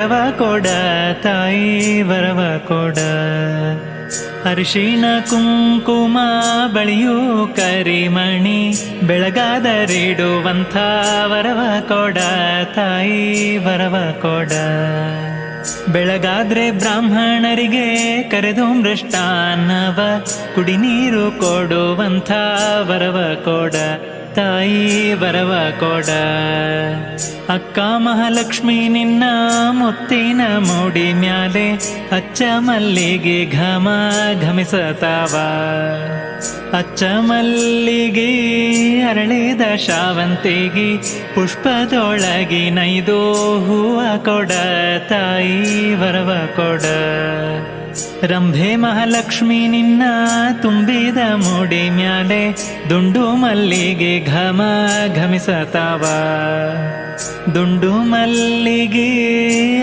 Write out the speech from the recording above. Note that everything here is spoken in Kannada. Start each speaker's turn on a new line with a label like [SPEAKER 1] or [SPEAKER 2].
[SPEAKER 1] ವರವ ಕೊಡ, ತಾಯಿ ವರವ ಕೊಡ. ಅರಿಶಿಣ ಕುಂಕುಮ ಬಳಿಯೂ ಕರಿಮಣಿ, ಬೆಳಗಾದರಿಡುವಂಥ ವರವ ಕೊಡ, ತಾಯಿ ವರವ ಕೊಡ. ಬೆಳಗಾದ್ರೆ ಬ್ರಾಹ್ಮಣರಿಗೆ ಕರೆದು ಮೃಷ್ಟಾನ್ನವ ಕುಡಿ ನೀರು ಕೊಡುವಂಥ ವರವ ಕೊಡ. ತಾಯಿ ಬರವ ಕೊಡ. ಅಕ್ಕ ಮಹಾಲಕ್ಷ್ಮಿ ನಿನ್ನ ಮುತ್ತಿನ ಮೂಡಿ ಮ್ಯಾಲೆ ಅಚ್ಚ ಮಲ್ಲಿಗೆ ಘಮ ಘಮಿಸತಾವ. ಅಚ್ಚ ಮಲ್ಲಿಗೆ ಅರಳಿದ ಶಾವಂತಿಗೆ ಪುಷ್ಪದೊಳಗಿ ನೈದು ಹೂವ ಕೊಡ. ತಾಯಿ ಬರವ ಕೊಡ. ರಂಭೆ ಮಹಾಲಕ್ಷ್ಮಿ ನಿನ್ನ ತುಂಬಿದ ಮೂಡಿ ಮ್ಯಾಲೆ ದುಂಡು ಮಲ್ಲಿಗೆ ಘಮ ಘಮಿಸತಾವ. ದುಂಡು ಮಲ್ಲಿಗೆ